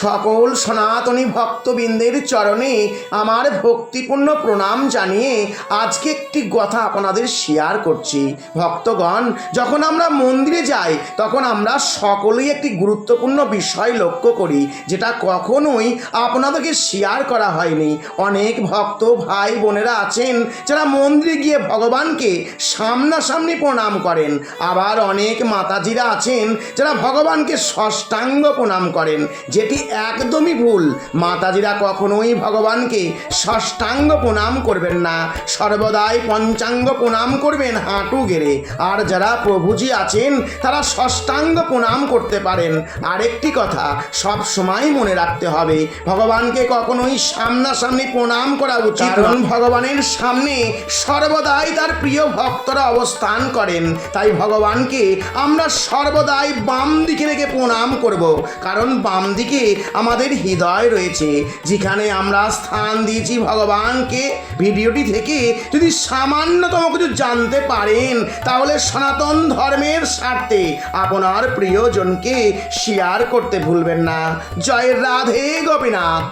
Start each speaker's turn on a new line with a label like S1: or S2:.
S1: সকল সনাতনী ভক্তবৃন্দের চরণে আমার ভক্তিপূর্ণ প্রণাম জানিয়ে আজকে একটি কথা আপনাদের শেয়ার করছি। ভক্তগণ, যখন আমরা মন্দিরে যাই, তখন আমরা সকলেই একটি গুরুত্বপূর্ণ বিষয় লক্ষ্য করি, যেটা কখনোই আপনাদেরকে শেয়ার করা হয়নি। অনেক ভক্ত ভাই বোনেরা আছেন, যারা মন্দিরে গিয়ে ভগবানকে সামনাসামনি প্রণাম করেন। আবার অনেক মাতাজিরা আছেন, যারা ভগবানকে ষষ্ঠাঙ্গ প্রণাম করেন, যেটি একদমই ভুল। মাতাজিরা কখনোই ভগবানকে ষষ্ঠাঙ্গ প্রণাম করবেন না। সর্বদাই পঞ্চাঙ্গ প্রণাম করবেন হাঁটু গেড়ে। আর যারা প্রভুজি আছেন তারা ষষ্ঠাঙ্গ প্রণাম করতে পারেন। আরেকটি কথা সব সময় মনে রাখতে হবে ভগবানকে কখনোই সামনাসামনি প্রণাম করা উচিত কারণ ভগবানের সামনে সর্বদাই তার প্রিয় ভক্তরা অবস্থান করেন। তাই ভগবানকে আমরা সর্বদাই বাম দিকে রেখে প্রণাম করব। কারণ বাম দিকে আমাদের হৃদয় রয়েছে, যেখানে আমরা স্থান দিয়েছি ভগবানকে। ভিডিওটি থেকে যদি সামান্যতম কিছু জানতে পারেন, তাহলে সনাতন ধর্মের স্বার্থে আপনার প্রিয়জনকে শেয়ার করতে ভুলবেন না। জয় রাধে গোপীনাথ।